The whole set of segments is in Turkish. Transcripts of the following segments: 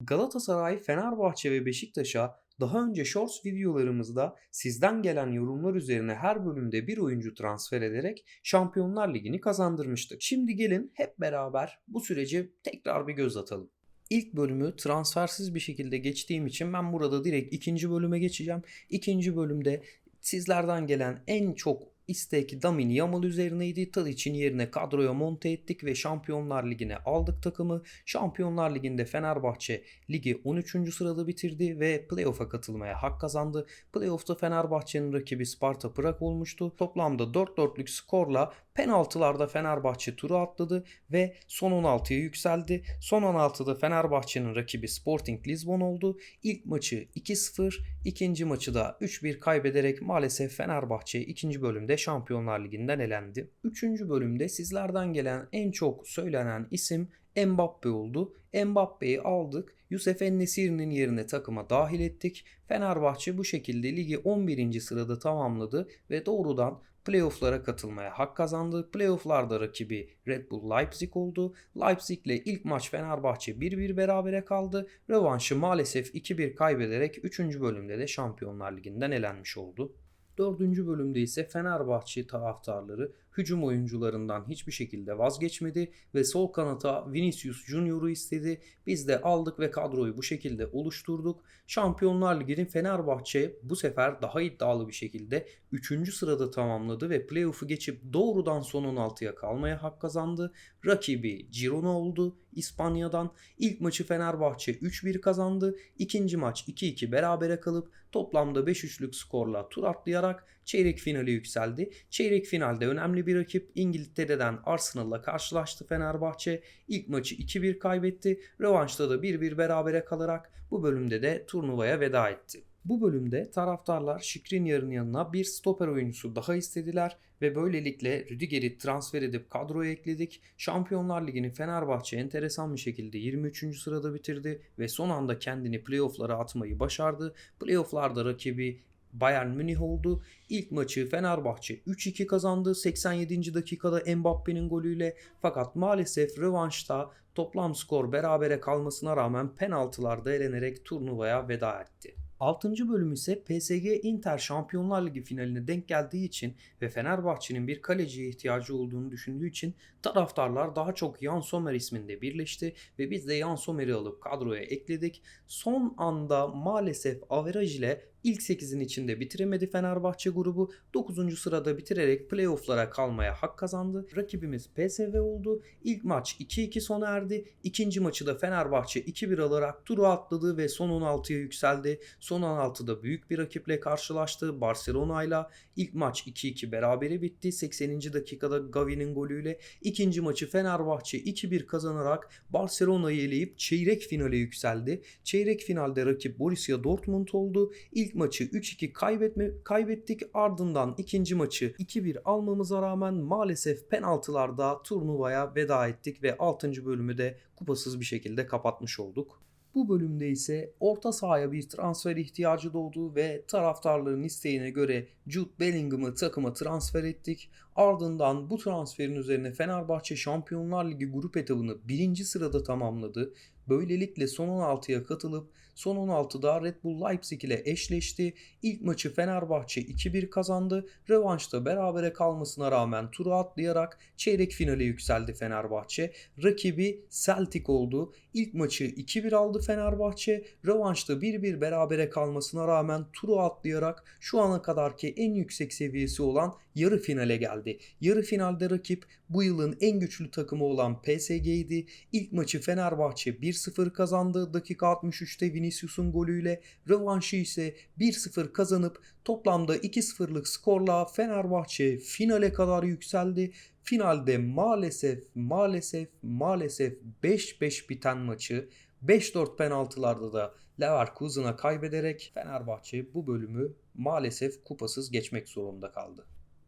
Galatasaray, Fenerbahçe ve Beşiktaş'a daha önce Shorts videolarımızda sizden gelen yorumlar üzerine her bölümde bir oyuncu transfer ederek Şampiyonlar Ligi'ni kazandırmıştık. Şimdi gelin hep beraber bu süreci tekrar bir göz atalım. İlk bölümü transfersiz bir şekilde geçtiğim için ben burada direkt ikinci bölüme geçeceğim. İkinci bölümde sizlerden gelen en çok istek Damini Yamal üzerineydi. Tadic'in yerine kadroya monte ettik ve Şampiyonlar Ligi'ne aldık takımı. Şampiyonlar Ligi'nde Fenerbahçe ligi 13. sırada bitirdi ve playoff'a katılmaya hak kazandı. Playoff'ta Fenerbahçe'nin rakibi Sparta Prag olmuştu. Toplamda 4-4'lük skorla penaltılarda Fenerbahçe turu atladı ve son 16'ya yükseldi. Son 16'da Fenerbahçe'nin rakibi Sporting Lisbon oldu. İlk maçı 2-0, ikinci maçı da 3-1 kaybederek maalesef Fenerbahçe ikinci bölümde Şampiyonlar Ligi'nden elendi. Üçüncü bölümde sizlerden gelen en çok söylenen isim Mbappe oldu. Mbappe'yi aldık. Yusuf Ennesiri'nin yerine takıma dahil ettik. Fenerbahçe bu şekilde ligi 11. sırada tamamladı ve doğrudan playoff'lara katılmaya hak kazandı. Playoff'larda rakibi Red Bull Leipzig oldu. Leipzig ile ilk maç Fenerbahçe 1-1 berabere kaldı. Rövanşı maalesef 2-1 kaybederek 3. bölümde de Şampiyonlar Ligi'nden elenmiş oldu. Dördüncü bölümde ise Fenerbahçe taraftarları hücum oyuncularından hiçbir şekilde vazgeçmedi ve sol kanata Vinicius Junior'u istedi. Biz de aldık ve kadroyu bu şekilde oluşturduk. Şampiyonlar Ligi'nin Fenerbahçe bu sefer daha iddialı bir şekilde 3. sırada tamamladı ve playoff'u geçip doğrudan son 16'ya kalmaya hak kazandı. Rakibi Girona oldu İspanya'dan. İlk maçı Fenerbahçe 3-1 kazandı. İkinci maç 2-2 berabere kalıp toplamda 5-3'lük skorla tur atlayarak çeyrek finale yükseldi. Çeyrek finalde önemli bir rakip İngiltere'den Arsenal'la karşılaştı Fenerbahçe. İlk maçı 2-1 kaybetti. Rövanşta da 1-1 berabere kalarak bu bölümde de turnuvaya veda etti. Bu bölümde taraftarlar Şikrinyar'ın yanına bir stoper oyuncusu daha istediler ve böylelikle Rüdiger'i transfer edip kadroya ekledik. Şampiyonlar Ligi'ni Fenerbahçe enteresan bir şekilde 23. sırada bitirdi ve son anda kendini playoff'lara atmayı başardı. Playoff'larda rakibi Bayern Münih oldu. İlk maçı Fenerbahçe 3-2 kazandı 87. dakikada Mbappe'nin golüyle fakat maalesef rövanşta toplam skor berabere kalmasına rağmen penaltılarda elenerek turnuvaya veda etti. 6. bölüm ise PSG Inter Şampiyonlar Ligi finaline denk geldiği için ve Fenerbahçe'nin bir kaleciye ihtiyacı olduğunu düşündüğü için taraftarlar daha çok Jan Sommer isminde birleşti ve biz de Jan Sommer'i alıp kadroya ekledik. Son anda maalesef averaj ile ilk 8'in içinde bitiremedi Fenerbahçe grubu. 9. sırada bitirerek playoff'lara kalmaya hak kazandı. Rakibimiz PSV oldu. İlk maç 2-2 sona erdi. İkinci maçı da Fenerbahçe 2-1 alarak turu atladı ve son 16'ya yükseldi. Son 16'da büyük bir rakiple karşılaştı Barcelona ile. İlk maç 2-2 berabere bitti. 80. dakikada Gavi'nin golüyle. İkinci maçı Fenerbahçe 2-1 kazanarak Barcelona'yı eleyip çeyrek finale yükseldi. Çeyrek finalde rakip Borussia Dortmund oldu. İlk maçı 3-2 kaybetme, kaybettik. Ardından ikinci maçı 2-1 almamıza rağmen maalesef penaltılarda turnuvaya veda ettik ve 6. bölümü de kupasız bir şekilde kapatmış olduk. Bu bölümde ise orta sahaya bir transfer ihtiyacı doğdu ve taraftarların isteğine göre Jude Bellingham'ı takıma transfer ettik. Ardından bu transferin üzerine Fenerbahçe Şampiyonlar Ligi grup etabını birinci sırada tamamladı. Böylelikle son 16'ya katılıp son 16'da Red Bull Leipzig ile eşleşti. İlk maçı Fenerbahçe 2-1 kazandı. Rövanşta berabere kalmasına rağmen turu atlayarak çeyrek finale yükseldi Fenerbahçe. Rakibi Celtic oldu. İlk maçı 2-1 aldı Fenerbahçe. Rövanşta 1-1 berabere kalmasına rağmen turu atlayarak şu ana kadarki en yüksek seviyesi olan yarı finale geldi. Yarı finalde rakip bu yılın en güçlü takımı olan PSG'ydi. İlk maçı Fenerbahçe 1-0 kazandı. Dakika 63'te Vinicius'un golüyle. Rövanşı ise 1-0 kazanıp toplamda 2-0'lık skorla Fenerbahçe finale kadar yükseldi. Finalde maalesef maalesef maalesef 5-5 biten maçı 5-4 penaltılarda da Leverkusen'a kaybederek Fenerbahçe bu bölümü maalesef kupasız geçmek zorunda kaldı.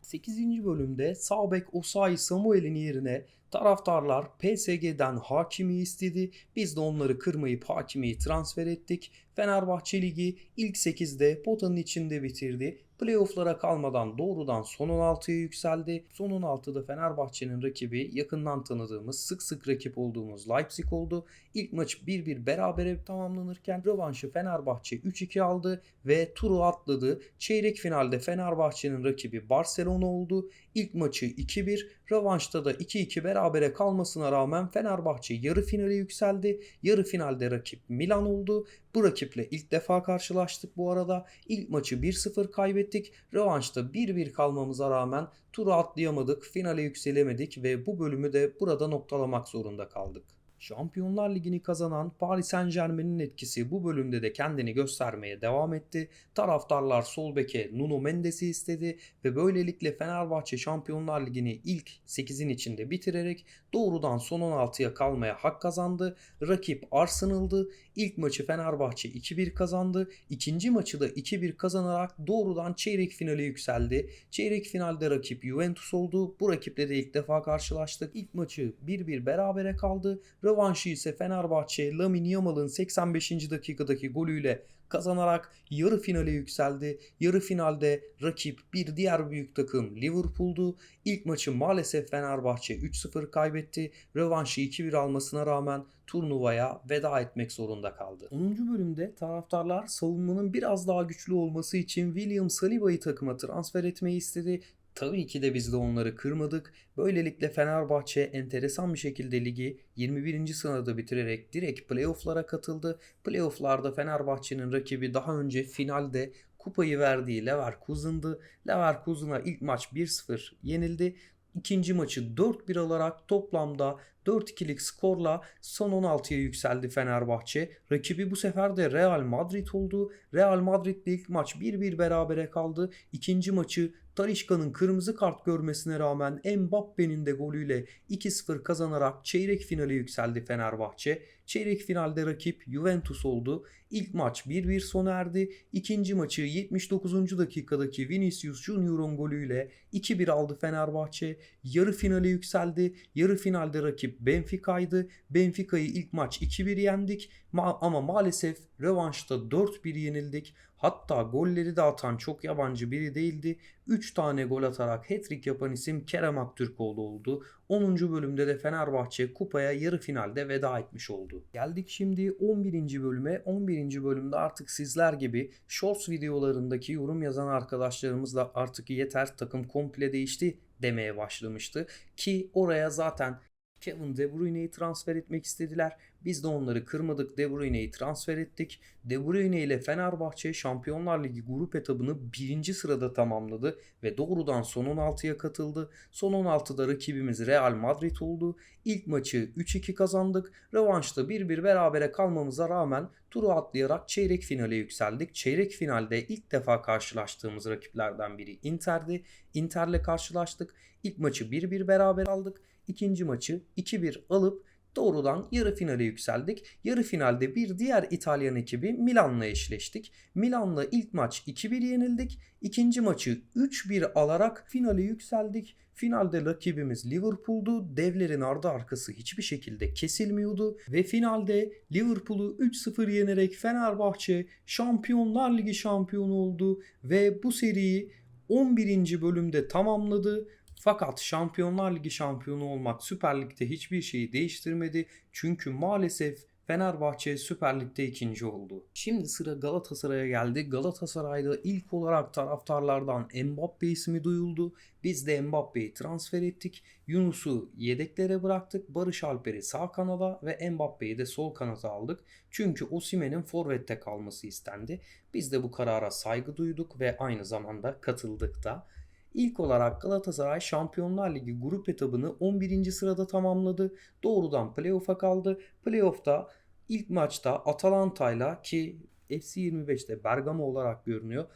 8. bölümde sağ bek Osayi Samuel'in yerine Taraftarlar PSG'den Hakimi istedi. Biz de onları kırmayıp Hakimi'yi transfer ettik. Fenerbahçe Ligi ilk 8'de potanın içinde bitirdi. Playoff'lara kalmadan doğrudan son 16'ya yükseldi. Son 16'da Fenerbahçe'nin rakibi yakından tanıdığımız, sık sık rakip olduğumuz Leipzig oldu. İlk maç 1-1 berabere tamamlanırken rövanşı Fenerbahçe 3-2 aldı ve turu atladı. Çeyrek finalde Fenerbahçe'nin rakibi Barcelona oldu. İlk maçı 2-1, rövanşta da 2-2 berabere kalmasına rağmen Fenerbahçe yarı finale yükseldi. Yarı finalde rakip Milan oldu. Bu rakiple ilk defa karşılaştık bu arada. İlk maçı 1-0 kaybettik. Rövanşta 1-1 kalmamıza rağmen turu atlayamadık, finale yükselemedik ve bu bölümü de burada noktalamak zorunda kaldık. Şampiyonlar Ligi'ni kazanan Paris Saint Germain'in etkisi bu bölümde de kendini göstermeye devam etti. Taraftarlar sol beke Nuno Mendes'i istedi ve böylelikle Fenerbahçe Şampiyonlar Ligi'ni ilk 8'in içinde bitirerek doğrudan son 16'ya kalmaya hak kazandı. Rakip Arsenal'dı. İlk maçı Fenerbahçe 2-1 kazandı. İkinci maçı da 2-1 kazanarak doğrudan çeyrek finale yükseldi. Çeyrek finalde rakip Juventus oldu. Bu rakiple de ilk defa karşılaştık. İlk maçı 1-1 berabere kaldı. Rövanşı ise Fenerbahçe Lamine Yamal'ın 85. dakikadaki golüyle kazanarak yarı finale yükseldi. Yarı finalde rakip bir diğer büyük takım Liverpool'du. İlk maçı maalesef Fenerbahçe 3-0 kaybetti. Rövanşı 2-1 almasına rağmen turnuvaya veda etmek zorunda kaldı. 10. bölümde taraftarlar savunmanın biraz daha güçlü olması için William Saliba'yı takıma transfer etmeyi istedi. Tabii ki de biz de onları kırmadık. Böylelikle Fenerbahçe enteresan bir şekilde ligi 21. sırada bitirerek direkt playoff'lara katıldı. Playoff'larda Fenerbahçe'nin rakibi daha önce finalde kupayı verdiği Leverkusen'dı. Leverkusen'a ilk maç 1-0 yenildi. İkinci maçı 4-1 alarak toplamda 4-2'lik skorla son 16'ya yükseldi Fenerbahçe. Rakibi bu sefer de Real Madrid oldu. Real Madrid'le ilk maç 1-1 berabere kaldı. İkinci maçı Talişka'nın kırmızı kart görmesine rağmen Mbappe'nin de golüyle 2-0 kazanarak çeyrek finale yükseldi Fenerbahçe. Çeyrek finalde rakip Juventus oldu. İlk maç 1-1 sona erdi. İkinci maçı 79. dakikadaki Vinicius Junior'un golüyle 2-1 aldı Fenerbahçe. Yarı finale yükseldi. Yarı finalde rakip Benfica'ydı. Benfica'yı ilk maç 2-1 yendik Ma- ama maalesef rövanşta 4-1 yenildik. Hatta golleri de atan çok yabancı biri değildi. 3 tane gol atarak hat-trick yapan isim Kerem Aktürkoğlu oldu. 10. bölümde de Fenerbahçe kupaya yarı finalde veda etmiş oldu. Geldik şimdi 11. bölüme. 11. bölümde artık sizler gibi shorts videolarındaki yorum yazan arkadaşlarımız da artık yeter takım komple değişti demeye başlamıştı. Ki oraya zaten Kevin De Bruyne'yi transfer etmek istediler. Biz de onları kırmadık. De Bruyne'yi transfer ettik. De Bruyne ile Fenerbahçe Şampiyonlar Ligi grup etabını birinci sırada tamamladı ve doğrudan son 16'ya katıldı. Son 16'da rakibimiz Real Madrid oldu. İlk maçı 3-2 kazandık. Rövanşta 1-1 berabere kalmamıza rağmen turu atlayarak çeyrek finale yükseldik. Çeyrek finalde ilk defa karşılaştığımız rakiplerden biri Inter'di. Inter'le karşılaştık. İlk maçı 1-1 beraber aldık. İkinci maçı 2-1 alıp doğrudan yarı finale yükseldik. Yarı finalde bir diğer İtalyan ekibi Milan'la eşleştik. Milan'la ilk maç 2-1 yenildik. İkinci maçı 3-1 alarak finale yükseldik. Finalde rakibimiz Liverpool'du. Devlerin ardı arkası hiçbir şekilde kesilmiyordu. Ve finalde Liverpool'u 3-0 yenerek Fenerbahçe Şampiyonlar Ligi şampiyonu oldu. Ve bu seriyi 11. bölümde tamamladı. Fakat Şampiyonlar Ligi şampiyonu olmak Süper Lig'de hiçbir şeyi değiştirmedi. Çünkü maalesef Fenerbahçe Süper Lig'de ikinci oldu. Şimdi sıra Galatasaray'a geldi. Galatasaray'da ilk olarak taraftarlardan Mbappe ismi duyuldu. Biz de Mbappe'yi transfer ettik. Yunus'u yedeklere bıraktık. Barış Alper'i sağ kanada ve Mbappe'yi de sol kanata aldık. Çünkü Osimhen'in forvette kalması istendi. Biz de bu karara saygı duyduk ve aynı zamanda katıldık da. İlk olarak Galatasaray Şampiyonlar Ligi grup etabını 11. sırada tamamladı. Doğrudan playoff'a kaldı. Playoff'ta ilk maçta Atalanta'yla ki FC 25'te Bergamo olarak görünüyor.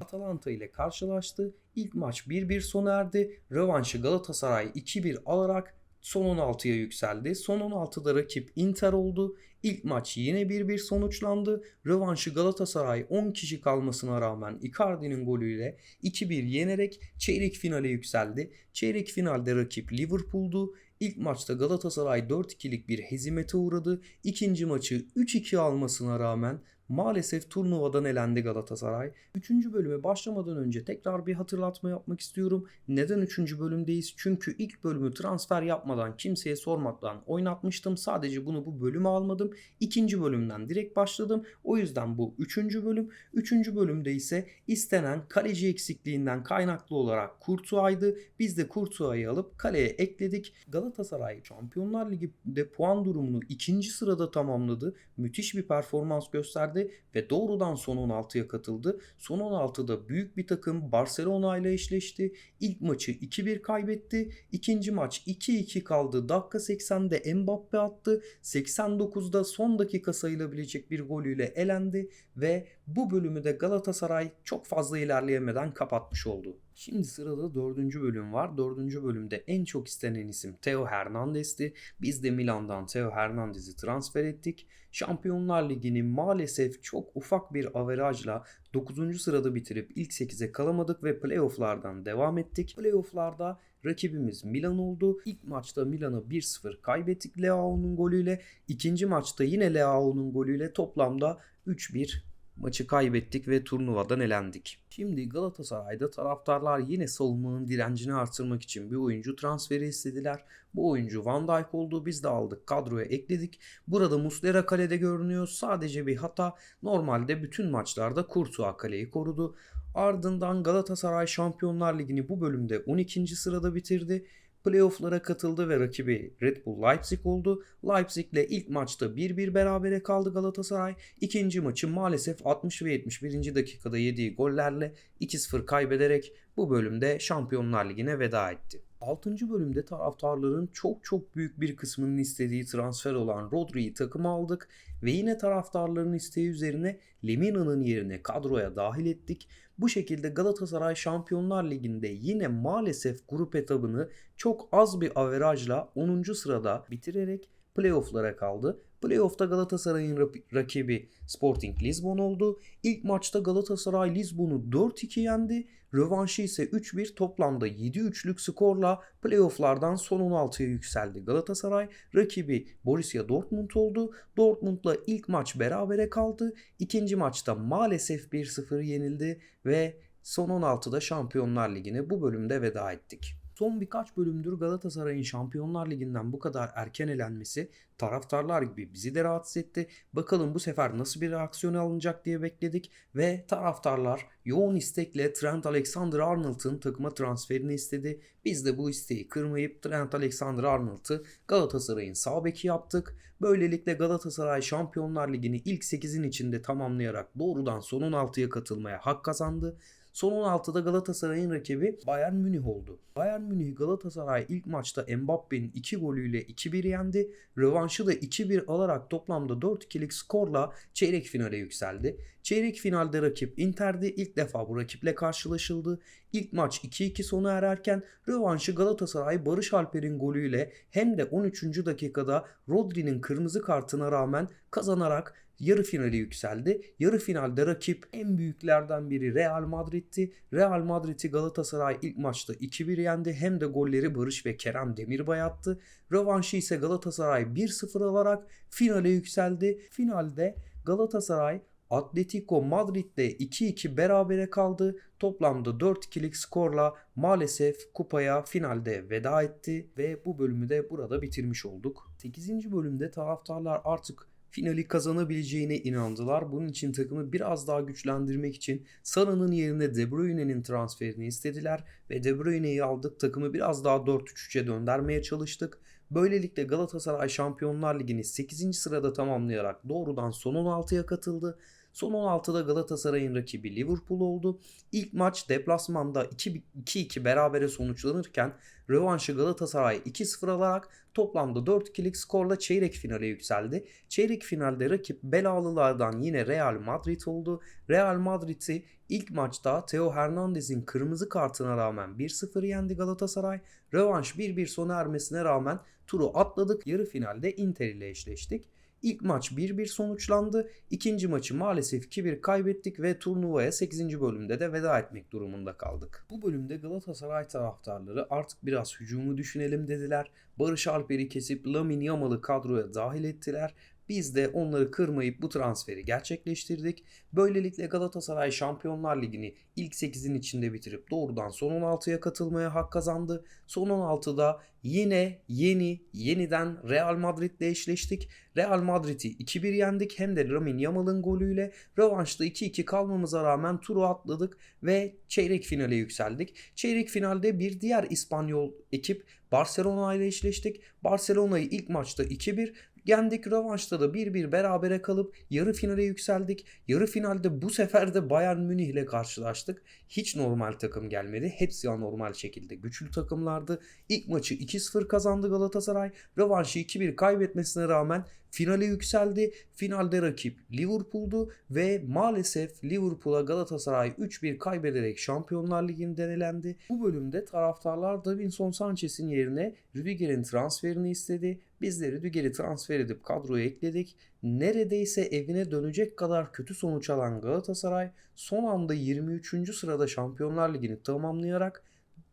Atalanta ile karşılaştı. İlk maç 1-1 sona erdi. Rövanşı Galatasaray 2-1 alarak son 16'ya yükseldi. Son 16'da rakip Inter oldu. İlk maç yine 1-1 sonuçlandı. Rövanşı Galatasaray 10 kişi kalmasına rağmen Icardi'nin golüyle 2-1 yenerek çeyrek finale yükseldi. Çeyrek finalde rakip Liverpool'du. İlk maçta Galatasaray 4-2'lik bir hezimete uğradı. İkinci maçı 3-2 almasına rağmen maalesef turnuvadan elendi Galatasaray. Üçüncü bölüme başlamadan önce tekrar bir hatırlatma yapmak istiyorum. Neden üçüncü bölümdeyiz? Çünkü ilk bölümü transfer yapmadan, kimseye sormadan oynatmıştım. Sadece bunu bu bölüme almadım. İkinci bölümden direkt başladım. O yüzden bu üçüncü bölüm. Üçüncü bölümde ise istenen kaleci eksikliğinden kaynaklı olarak Kurtuay'dı. Biz de Kurtuay'ı alıp kaleye ekledik. Galatasaray Şampiyonlar Ligi'de puan durumunu ikinci sırada tamamladı. Müthiş bir performans gösterdi ve doğrudan son 16'ya katıldı. Son 16'da büyük bir takım Barcelona ile eşleşti. İlk maçı 2-1 kaybetti. İkinci maç 2-2 kaldı. Dakika 80'de Mbappe attı. 89'da son dakika sayılabilecek bir golüyle elendi ve bu bölümü de Galatasaray çok fazla ilerleyemeden kapatmış oldu. Şimdi sırada dördüncü bölüm var. Dördüncü bölümde en çok istenen isim Theo Hernandez'ti. Biz de Milan'dan Theo Hernandez'i transfer ettik. Şampiyonlar Ligi'ni maalesef çok ufak bir averajla 9. sırada bitirip ilk 8'e kalamadık ve playofflardan devam ettik. Playofflarda rakibimiz Milan oldu. İlk maçta Milan'ı 1-0 kaybettik Leao'nun golüyle. İkinci maçta yine Leao'nun golüyle toplamda 3-1 maçı kaybettik ve turnuvadan elendik. Şimdi Galatasaray'da taraftarlar yine savunmanın direncini artırmak için bir oyuncu transferi istediler. Bu oyuncu Van Dijk oldu. Biz de aldık kadroya ekledik. Burada Muslera kalede görünüyor. Sadece bir hata. Normalde bütün maçlarda Kurtuğa kaleyi korudu. Ardından Galatasaray Şampiyonlar Ligi'ni bu bölümde 12. sırada bitirdi. Playoff'lara katıldı ve rakibi Red Bull Leipzig oldu. Leipzig ile ilk maçta 1-1 berabere kaldı Galatasaray. İkinci maçı maalesef 60 ve 71. dakikada yediği gollerle 2-0 kaybederek bu bölümde Şampiyonlar Ligi'ne veda etti. 6. bölümde taraftarların çok çok büyük bir kısmının istediği transfer olan Rodri'yi takıma aldık ve yine taraftarların isteği üzerine Lemina'nın yerine kadroya dahil ettik. Bu şekilde Galatasaray Şampiyonlar Ligi'nde yine maalesef grup etabını çok az bir averajla 10. sırada bitirerek playoff'lara kaldı. Playoff'ta Galatasaray'ın rakibi Sporting Lisbon oldu. İlk maçta Galatasaray Lisbon'u 4-2 yendi. Rövanşı ise 3-1 toplamda 7-3'lük skorla playoff'lardan son 16'ya yükseldi. Galatasaray rakibi Borussia Dortmund oldu. Dortmund'la ilk maç berabere kaldı. İkinci maçta maalesef 1-0 yenildi ve son 16'da Şampiyonlar Ligi'ne bu bölümde veda ettik. Son birkaç bölümdür Galatasaray'ın Şampiyonlar Ligi'nden bu kadar erken elenmesi taraftarlar gibi bizi de rahatsız etti. Bakalım bu sefer nasıl bir reaksiyon alınacak diye bekledik ve taraftarlar yoğun istekle Trent Alexander-Arnold'un takıma transferini istedi. Biz de bu isteği kırmayıp Trent Alexander-Arnold'u Galatasaray'ın sağ beki yaptık. Böylelikle Galatasaray Şampiyonlar Ligi'ni ilk 8'in içinde tamamlayarak doğrudan son 16'ya katılmaya hak kazandı. Son 16'da Galatasaray'ın rakibi Bayern Münih oldu. Bayern Münih Galatasaray ilk maçta Mbappe'nin 2 golüyle 2-1 yendi. Rövanşı da 2-1 alarak toplamda 4-2'lik skorla çeyrek finale yükseldi. Çeyrek finalde rakip Inter'di. İlk defa bu rakiple karşılaşıldı. İlk maç 2-2 sona ererken rövanşı Galatasaray Barış Alper'in golüyle hem de 13. dakikada Rodri'nin kırmızı kartına rağmen kazanarak yarı finale yükseldi. Yarı finalde rakip en büyüklerden biri Real Madrid'ti. Real Madrid'i Galatasaray ilk maçta 2-1 yendi. Hem de golleri Barış ve Kerem Demirbay attı. Rövanşı ise Galatasaray 1-0 alarak finale yükseldi. Finalde Galatasaray Atletico Madrid'de 2-2 berabere kaldı. Toplamda 4-2'lik skorla maalesef kupaya finalde veda etti ve bu bölümü de burada bitirmiş olduk. 8. bölümde taraftarlar artık finali kazanabileceğine inandılar. Bunun için takımı biraz daha güçlendirmek için Sara'nın yerine De Bruyne'nin transferini istediler ve De Bruyne'yi aldık. Takımı biraz daha 4-3-3'e döndürmeye çalıştık. Böylelikle Galatasaray Şampiyonlar Ligi'ni 8. sırada tamamlayarak doğrudan son 16'ya katıldı. Son 16'da Galatasaray'ın rakibi Liverpool oldu. İlk maç deplasmanda 2-2 berabere sonuçlanırken rövanşı Galatasaray 2-0 alarak toplamda 4-2'lik skorla çeyrek finale yükseldi. Çeyrek finalde rakip belalılardan yine Real Madrid oldu. Real Madrid'i ilk maçta Theo Hernandez'in kırmızı kartına rağmen 1-0 yendi Galatasaray. Rövanş 1-1 sona ermesine rağmen turu atladık. Yarı finalde Inter ile eşleştik. İlk maç 1-1 sonuçlandı. İkinci maçı maalesef 2-1 kaybettik ve turnuvaya 8. bölümde de veda etmek durumunda kaldık. Bu bölümde Galatasaray taraftarları artık biraz hücumu düşünelim dediler. Barış Alper'i kesip Lamine Yamal'ı kadroya dahil ettiler. Biz de onları kırmayıp bu transferi gerçekleştirdik. Böylelikle Galatasaray Şampiyonlar Ligi'ni ilk 8'in içinde bitirip doğrudan son 16'ya katılmaya hak kazandı. Son 16'da yine yeni yeniden Real Madrid'le eşleştik. Real Madrid'i 2-1 yendik hem de Lamine Yamal'ın golüyle. Rövanşta 2-2 kalmamıza rağmen turu atladık ve çeyrek finale yükseldik. Çeyrek finalde bir diğer İspanyol ekip Barcelona ile eşleştik. Barcelona'yı ilk maçta 2-1, Yendik rövanşta da 1-1 berabere kalıp yarı finale yükseldik. Yarı finalde bu sefer de Bayern Münih ile karşılaştık. Hiç normal takım gelmedi. Hepsi anormal şekilde güçlü takımlardı. İlk maçı 2-0 kazandı Galatasaray. Rövanşı 2-1 kaybetmesine rağmen finale yükseldi. Finalde rakip Liverpool'du ve maalesef Liverpool'a Galatasaray 3-1 kaybederek Şampiyonlar Ligi'nden elendi. Bu bölümde taraftarlar Davinson Sanchez'in yerine Rüdiger'in transferini istedi. Biz de Rüdiger'i transfer edip kadroya ekledik. Neredeyse evine dönecek kadar kötü sonuç alan Galatasaray son anda 23. sırada Şampiyonlar Ligi'ni tamamlayarak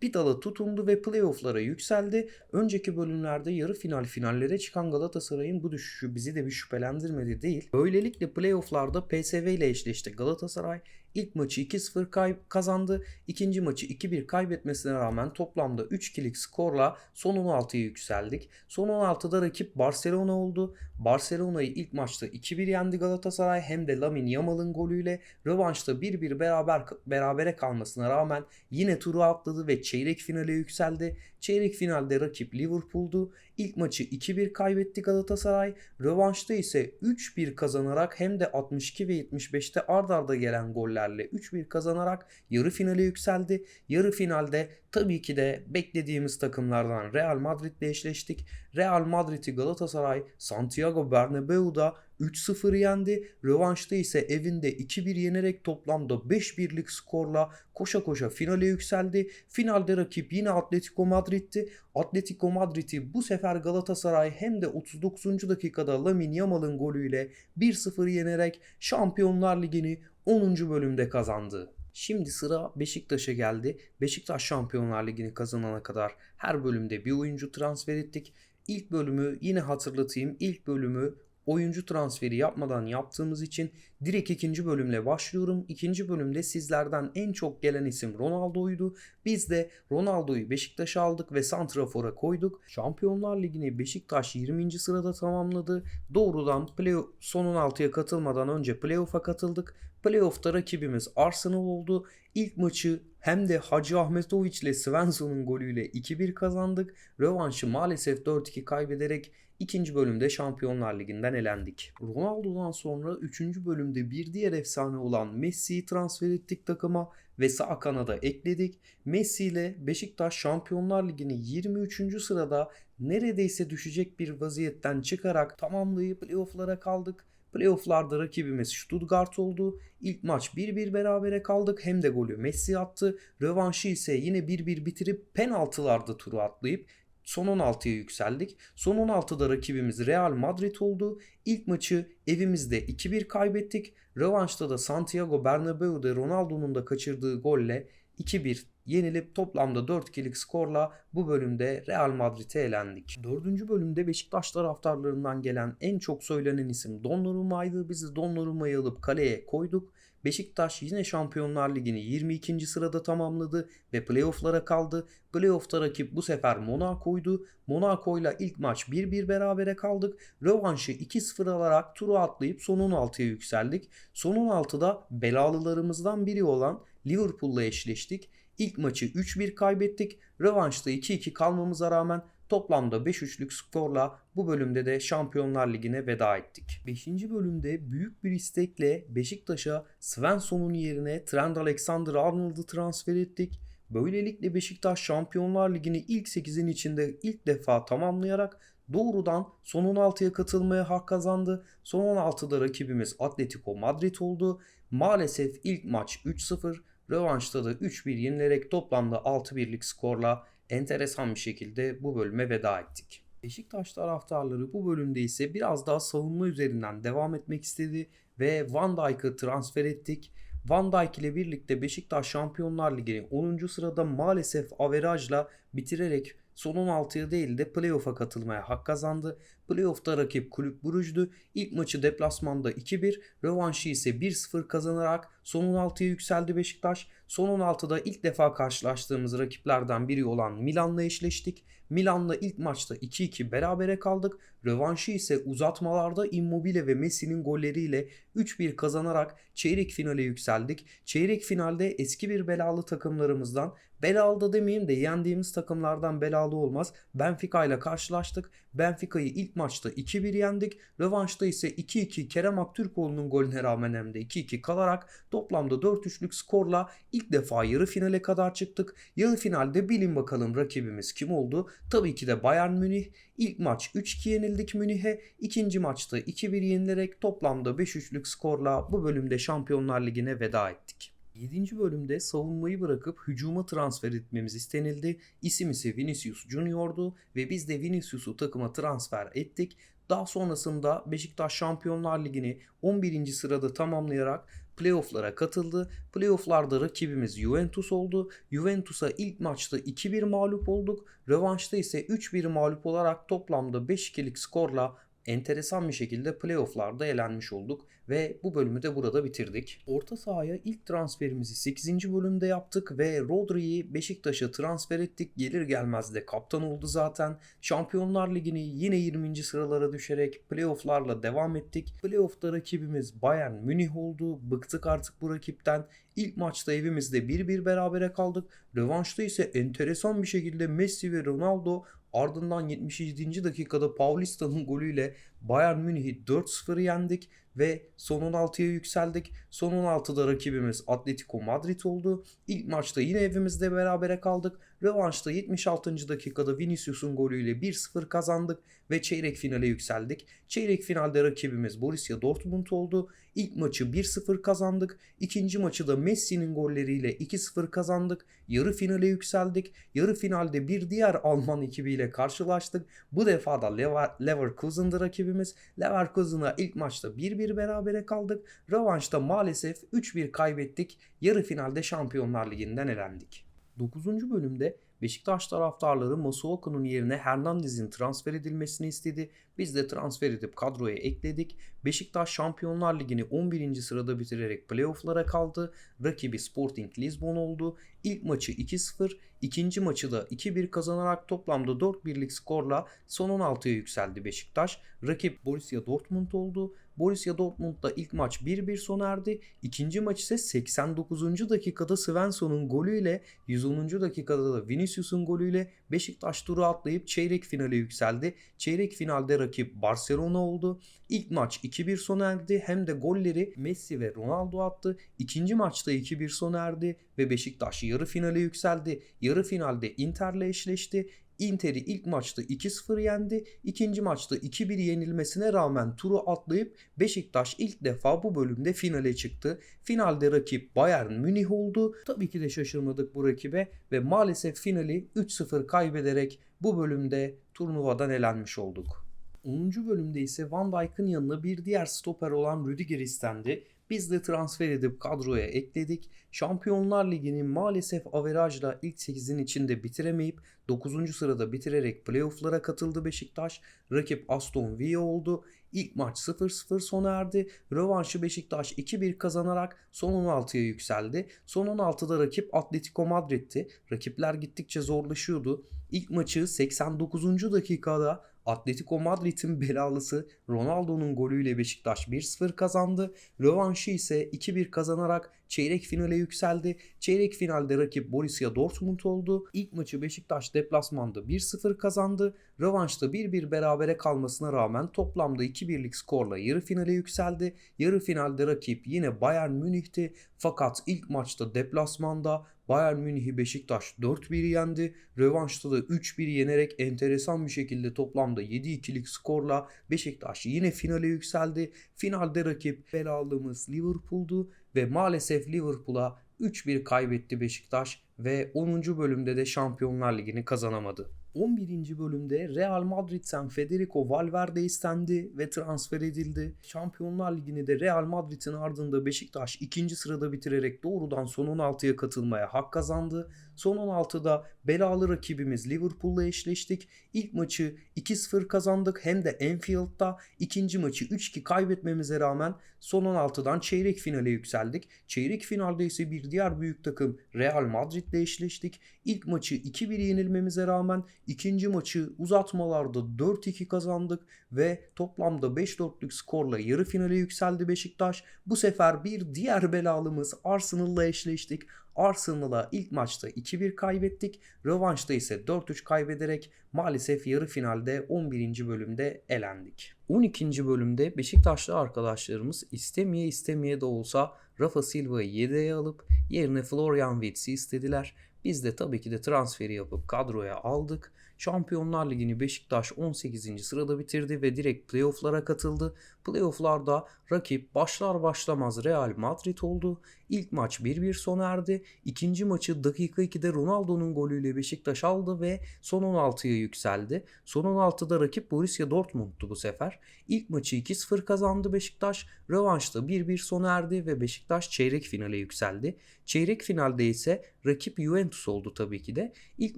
bir dala tutundu ve playofflara yükseldi. Önceki bölümlerde yarı final finallere çıkan Galatasaray'ın bu düşüşü bizi de bir şüphelendirmedi değil. Böylelikle playofflarda PSV ile eşleşti Galatasaray. İlk maçı 2-0 kay- kazandı. İkinci maçı 2-1 kaybetmesine rağmen toplamda 3-2'lik skorla son 16'ya yükseldik. Son 16'da rakip Barcelona oldu. Barcelona'yı ilk maçta 2-1 yendi Galatasaray hem de Lamine Yamal'ın golüyle. Rövanşta 1-1 beraber berabere kalmasına rağmen yine turu atladı ve çeyrek finale yükseldi. Çeyrek finalde rakip Liverpool'du. İlk maçı 2-1 kaybetti Galatasaray. Rövanşta ise 3-1 kazanarak hem de 62 ve 75'te ard arda gelen gollerle 3-1 kazanarak yarı finale yükseldi. Yarı finalde tabii ki de beklediğimiz takımlardan Real Madrid'le eşleştik. Real Madrid'i Galatasaray Santiago Bernabeu'da 3-0 yendi. Rövanşta ise evinde 2-1 yenerek toplamda 5-1'lik skorla koşa koşa finale yükseldi. Finalde rakip yine Atletico Madrid'ti. Atletico Madrid'i bu sefer Galatasaray hem de 39. dakikada Lamine Yamal'ın golüyle 1-0 yenerek Şampiyonlar Ligi'ni 10. bölümde kazandı. Şimdi sıra Beşiktaş'a geldi. Beşiktaş Şampiyonlar Ligi'ni kazanana kadar her bölümde bir oyuncu transfer ettik. İlk bölümü yine hatırlatayım. İlk bölümü oyuncu transferi yapmadan yaptığımız için direkt ikinci bölümle başlıyorum. İkinci bölümde sizlerden en çok gelen isim Ronaldo'ydu. Biz de Ronaldo'yu Beşiktaş'a aldık ve Santrafor'a koyduk. Şampiyonlar Ligi'ni Beşiktaş 20. sırada tamamladı. Doğrudan play son 16'ya katılmadan önce playoff'a katıldık. Playoff'ta rakibimiz Arsenal oldu. İlk maçı hem de Hacı Ahmetoviç ile Svensson'un golüyle 2-1 kazandık. Rövanşı maalesef 4-2 kaybederek ikinci bölümde Şampiyonlar Ligi'nden elendik. Ronaldo'dan sonra 3. bölümde bir diğer efsane olan Messi'yi transfer ettik takıma ve sağ kanada ekledik. Messi ile Beşiktaş Şampiyonlar Ligi'ni 23. sırada neredeyse düşecek bir vaziyetten çıkarak tamamlayıp playoff'lara kaldık. Playoff'larda rakibimiz Stuttgart oldu. İlk maç 1-1 berabere kaldık. Hem de golü Messi attı. Rövanşı ise yine 1-1 bitirip penaltılarda turu atlayıp son 16'ya yükseldik. Son 16'da rakibimiz Real Madrid oldu. İlk maçı evimizde 2-1 kaybettik. Rövanşta da Santiago Bernabeu'da Ronaldo'nun da kaçırdığı golle 2-1 yenilip toplamda 4-2'lik skorla bu bölümde Real Madrid'e elendik. 4. bölümde Beşiktaş taraftarlarından gelen en çok söylenen isim Donnarumma'ydı. Biz de Donnarumma'yı alıp kaleye koyduk. Beşiktaş yine Şampiyonlar Ligi'ni 22. sırada tamamladı ve playoff'lara kaldı. Playoff'ta rakip bu sefer Monaco'ydu. Monaco'yla ilk maç 1-1 berabere kaldık. Rövanşı 2-0 alarak turu atlayıp son 16'ya yükseldik. Son 16'da belalılarımızdan biri olan Liverpool'la eşleştik. İlk maçı 3-1 kaybettik. Rövanşta 2-2 kalmamıza rağmen toplamda 5-3'lük skorla bu bölümde de Şampiyonlar Ligi'ne veda ettik. 5. bölümde büyük bir istekle Beşiktaş'a Svensson'un yerine Trent Alexander-Arnold'u transfer ettik. Böylelikle Beşiktaş Şampiyonlar Ligi'ni ilk 8'in içinde ilk defa tamamlayarak doğrudan son 16'ya katılmaya hak kazandı. Son 16'da rakibimiz Atletico Madrid oldu. Maalesef ilk maç 3-0, rövanşta da 3-1 yenilerek toplamda 6-1'lik skorla enteresan bir şekilde bu bölüme veda ettik. Beşiktaş taraftarları bu bölümde ise biraz daha savunma üzerinden devam etmek istedi ve Van Dijk'ı transfer ettik. Van Dijk ile birlikte Beşiktaş Şampiyonlar Ligi'ni 10. sırada maalesef averajla bitirerek son 16'ya değil de playoff'a katılmaya hak kazandı. Playoff'ta rakip Kulüp Brugge'du. İlk maçı deplasmanda 2-1, rövanşı ise 1-0 kazanarak son 16'ya yükseldi Beşiktaş. Son 16'da ilk defa karşılaştığımız rakiplerden biri olan Milan'la eşleştik. Milan'la ilk maçta 2-2 berabere kaldık. Rövanşı ise uzatmalarda Immobile ve Messi'nin golleriyle 3-1 kazanarak çeyrek finale yükseldik. Çeyrek finalde eski bir belalı takımlarımızdan Belalı da demeyeyim de yendiğimiz takımlardan belalı olmaz. Benfica ile karşılaştık. Benfica'yı ilk maçta 2-1 yendik. Rövanşta ise 2-2 Kerem Aktürkoğlu'nun golüne rağmen hem de 2-2 kalarak toplamda 4-3'lük skorla ilk defa yarı finale kadar çıktık. Yarı finalde bilin bakalım rakibimiz kim oldu? Tabii ki de Bayern Münih. İlk maç 3-2 yenildik Münih'e. İkinci maçta 2-1 yenilerek toplamda 5-3'lük skorla bu bölümde Şampiyonlar Ligi'ne veda ettik. 7. bölümde savunmayı bırakıp hücuma transfer etmemiz istenildi. İsim ise Vinicius Junior'du ve biz de Vinicius'u takıma transfer ettik. Daha sonrasında Beşiktaş Şampiyonlar Ligi'ni 11. sırada tamamlayarak playoff'lara katıldı. Playoff'larda rakibimiz Juventus oldu. Juventus'a ilk maçta 2-1 mağlup olduk. Rövanşta ise 3-1 mağlup olarak toplamda 5-2'lik skorla enteresan bir şekilde playofflarda elenmiş olduk ve bu bölümü de burada bitirdik. Orta sahaya ilk transferimizi 8. bölümde yaptık ve Rodri'yi Beşiktaş'a transfer ettik. Gelir gelmez de kaptan oldu zaten. Şampiyonlar Ligi'ni yine 20. sıralara düşerek playofflarla devam ettik. Playoff'ta rakibimiz Bayern Münih oldu. Bıktık artık bu rakipten. İlk maçta evimizde 1-1 berabere kaldık. Rövanşta ise enteresan bir şekilde Messi ve Ronaldo Ardından 77. dakikada Paulista'nın golüyle Bayern Münih'i 4-0 yendik ve son 16'ya yükseldik. Son 16'da rakibimiz Atletico Madrid oldu. İlk maçta yine evimizde berabere kaldık. Rövanşta 76. dakikada Vinicius'un golüyle 1-0 kazandık ve çeyrek finale yükseldik. Çeyrek finalde rakibimiz Borussia Dortmund oldu. İlk maçı 1-0 kazandık. İkinci maçı da Messi'nin golleriyle 2-0 kazandık. Yarı finale yükseldik. Yarı finalde bir diğer Alman ekibiyle karşılaştık. Bu defa da Lever Leverkusen'dı rakibimiz. Leverkusen'a ilk maçta 1-1 berabere kaldık. Rövanşta maalesef 3-1 kaybettik. Yarı finalde Şampiyonlar Ligi'nden elendik. 9. bölümde Beşiktaş taraftarları Masuaku'nun yerine Hernandez'in transfer edilmesini istedi. Biz de transfer edip kadroya ekledik. Beşiktaş Şampiyonlar Ligi'ni 11. sırada bitirerek playofflara kaldı. Rakibi Sporting Lisbon oldu. İlk maçı 2-0, ikinci maçı da 2-1 kazanarak toplamda 4-1'lik skorla son 16'ya yükseldi Beşiktaş. Rakip Borussia Dortmund oldu. Borussia Dortmund'da ilk maç 1-1 sona erdi. İkinci maç ise 89. dakikada Svensson'un golüyle 110. dakikada da Vinicius'un golüyle Beşiktaş turu atlayıp çeyrek finale yükseldi. Çeyrek finalde rakip Barcelona oldu. İlk maç 2-1 sona erdi. Hem de golleri Messi ve Ronaldo attı. İkinci maçta 2-1 sona erdi ve Beşiktaş yarı finale yükseldi. Yarı finalde Inter'le eşleşti. Inter'i ilk maçta 2-0 yendi. İkinci maçta 2-1 yenilmesine rağmen turu atlayıp Beşiktaş ilk defa bu bölümde finale çıktı. Finalde rakip Bayern Münih oldu. Tabii ki de şaşırmadık bu rakibe ve maalesef finali 3-0 kaybederek bu bölümde turnuvadan elenmiş olduk. 10. bölümde ise Van Dijk'ın yanına bir diğer stoper olan Rüdiger istendi. Biz de transfer edip kadroya ekledik. Şampiyonlar Ligi'nin maalesef averajla ilk 8'in içinde bitiremeyip 9. sırada bitirerek playofflara katıldı Beşiktaş. Rakip Aston Villa oldu. İlk maç 0-0 sona erdi. Rövanşı Beşiktaş 2-1 kazanarak son 16'ya yükseldi. Son 16'da rakip Atletico Madrid'ti. Rakipler gittikçe zorlaşıyordu. İlk maçı 89. dakikada Atletico Madrid'in belalısı Ronaldo'nun golüyle Beşiktaş 1-0 kazandı. Rövanşı ise 2-1 kazanarak çeyrek finale yükseldi. Çeyrek finalde rakip Borussia Dortmund oldu. İlk maçı Beşiktaş deplasmanda 1-0 kazandı. Rövanşta 1-1 berabere kalmasına rağmen toplamda 2-1'lik skorla yarı finale yükseldi. Yarı finalde rakip yine Bayern Münih'ti. Fakat ilk maçta deplasmanda Bayern Münih'i Beşiktaş 4-1 yendi. Rövanşta da 3-1 yenerek enteresan bir şekilde toplamda 7-2'lik skorla Beşiktaş yine finale yükseldi. Finalde rakip belalımız Liverpool'du ve maalesef Liverpool'a 3-1 kaybetti Beşiktaş ve 10. bölümde de Şampiyonlar Ligi'ni kazanamadı. 11. bölümde Real Madrid'den Federico Valverde istendi ve transfer edildi. Şampiyonlar Ligi'ni de Real Madrid'in ardında Beşiktaş ikinci sırada bitirerek doğrudan son 16'ya katılmaya hak kazandı. Son 16'da belalı rakibimiz Liverpool'la eşleştik. İlk maçı 2-0 kazandık hem de Enfield'da. ikinci maçı 3-2 kaybetmemize rağmen son 16'dan çeyrek finale yükseldik. Çeyrek finalde ise bir diğer büyük takım Real Madrid'le eşleştik. İlk maçı 2-1 yenilmemize rağmen ikinci maçı uzatmalarda 4-2 kazandık ve toplamda 5-4'lük skorla yarı finale yükseldi Beşiktaş. Bu sefer bir diğer belalımız Arsenal'la eşleştik. Arsenal'a ilk maçta 2-1 kaybettik. Rövanşta ise 4-3 kaybederek maalesef yarı finalde 11. bölümde elendik. 12. bölümde Beşiktaşlı arkadaşlarımız istemeye istemeye de olsa Rafa Silva'yı yedeğe alıp yerine Florian Wirtz'i istediler. Biz de tabii ki de transferi yapıp kadroya aldık. Şampiyonlar Ligi'ni Beşiktaş 18. sırada bitirdi ve direkt playoff'lara katıldı. Playoff'larda rakip başlar başlamaz Real Madrid oldu. İlk maç 1-1 sona erdi. İkinci maçı dakika 2'de Ronaldo'nun golüyle Beşiktaş aldı ve son 16'ya yükseldi. Son 16'da rakip Borussia Dortmund'tu bu sefer. İlk maçı 2-0 kazandı Beşiktaş. Rövanşta 1-1 sona erdi ve Beşiktaş çeyrek finale yükseldi. Çeyrek finalde ise rakip Juventus oldu tabii ki de. İlk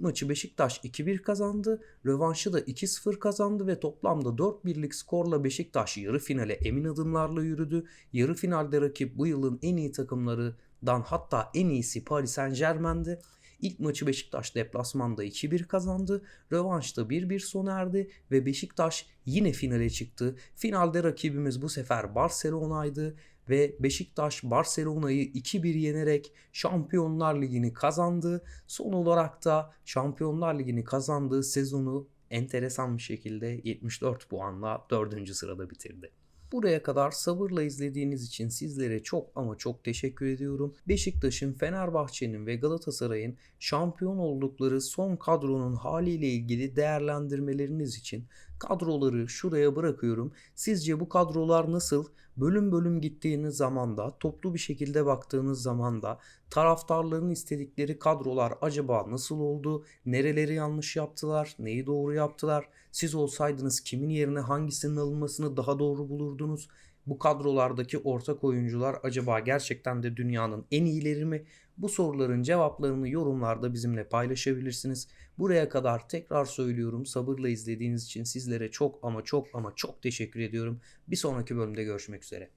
maçı Beşiktaş 2-1 kazandı. Rövanşı da 2-0 kazandı ve toplamda 4-1'lik skorla Beşiktaş yarı finale emin adımlarla yürüdü. Yarı finalde rakip bu yılın en iyi takımlarından hatta en iyisi Paris Saint Germain'di. İlk maçı Beşiktaş deplasmanda 2-1 kazandı. Rövanşta 1-1 sona erdi ve Beşiktaş yine finale çıktı. Finalde rakibimiz bu sefer Barcelona'ydı ve Beşiktaş Barcelona'yı 2-1 yenerek Şampiyonlar Ligi'ni kazandı. Son olarak da Şampiyonlar Ligi'ni kazandığı sezonu enteresan bir şekilde 74 puanla 4. sırada bitirdi. Buraya kadar sabırla izlediğiniz için sizlere çok ama çok teşekkür ediyorum. Beşiktaş'ın, Fenerbahçe'nin ve Galatasaray'ın şampiyon oldukları son kadronun haliyle ilgili değerlendirmeleriniz için kadroları şuraya bırakıyorum. Sizce bu kadrolar nasıl? Bölüm bölüm gittiğiniz zaman da, toplu bir şekilde baktığınız zaman da taraftarların istedikleri kadrolar acaba nasıl oldu? Nereleri yanlış yaptılar? Neyi doğru yaptılar? Siz olsaydınız kimin yerine hangisinin alınmasını daha doğru bulurdunuz? Bu kadrolardaki ortak oyuncular acaba gerçekten de dünyanın en iyileri mi? Bu soruların cevaplarını yorumlarda bizimle paylaşabilirsiniz. Buraya kadar tekrar söylüyorum sabırla izlediğiniz için sizlere çok ama çok ama çok teşekkür ediyorum. Bir sonraki bölümde görüşmek üzere.